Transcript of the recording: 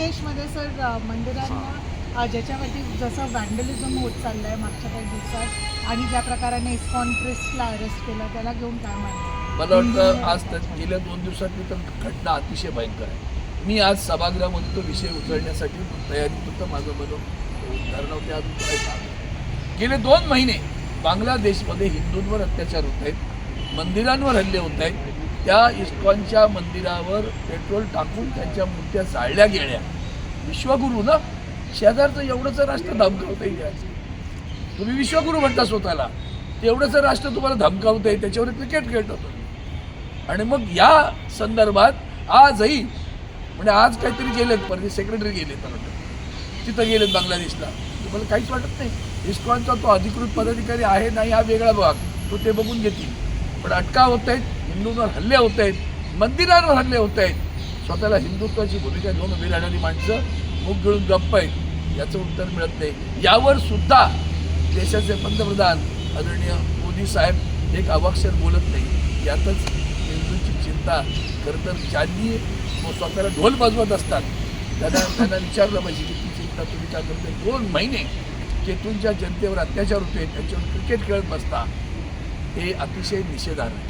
देशमध्ये sir मंदिरांना ज्याच्यावरती जसं वॅन्डलिझम होत चाललं आहे मागच्या काही दिवसात आणि ज्या प्रकाराने इस्कॉन प्रिस्टला अरेस्ट केलं त्याला घेऊन काय म्हणतो मला वाटतं आज तर गेल्या दोन दिवसातली तर घटना अतिशय भयंकर आहे. मी आज सभागृहामध्ये तो विषय उचलण्यासाठी तयारीत होतं माझं म्हणून धरणवते अजून आज गेले दोन महिने बांगलादेशमध्ये हिंदूंवर अत्याचार होत आहेत मंदिरांवर हल्ले होत आहेत त्या इस्कॉनच्या मंदिरावर पेट्रोल टाकून त्यांच्या मूर्त्या जाळल्या गेल्या. विश्वगुरू ना? शेजारचं एवढंच राष्ट्र धमकावता येईल तुम्ही विश्वगुरू म्हणता स्वतःला. तेवढंच राष्ट्र तुम्हाला धमकावत आहे त्याच्यावर क्रिकेट खेळत आणि मग या संदर्भात आजही म्हणजे आज काहीतरी गेलेत परदेश सेक्रेटरी गेलेत मला तिथं गेलेत बांगलादेशला. तुम्हाला काहीच वाटत नाही? इस्कॉनचा तो अधिकृत पदाधिकारी आहे नाही हा वेगळा भाग. तो ते बघून घेतील. पण अटकाव होत आहेत हिंदूंवर हल्ले होत आहेत मंदिरांवर हल्ले होत आहेत. स्वतःला हिंदुत्वाची भूमिका घेऊन उभी राहणारी माणसं मुख गिळून गप्प आहेत. याचं उत्तर मिळत नाही. यावर सुद्धा देशाचे पंतप्रधान आदरणीय मोदी साहेब एक अवाक्षर बोलत नाही. यातच हिंदूंची चिंता खरं तर ज्यांनी स्वतःला ढोल वाजवत असतात. त्यांना त्यांना विचारलं पाहिजे की ती चिंता तुम्ही काय करते दोन महिने केतूंच्या जनतेवर अत्याचार होते त्यांच्यावर क्रिकेट खेळत बसता. हे अतिशय निषेधार्ह आहे.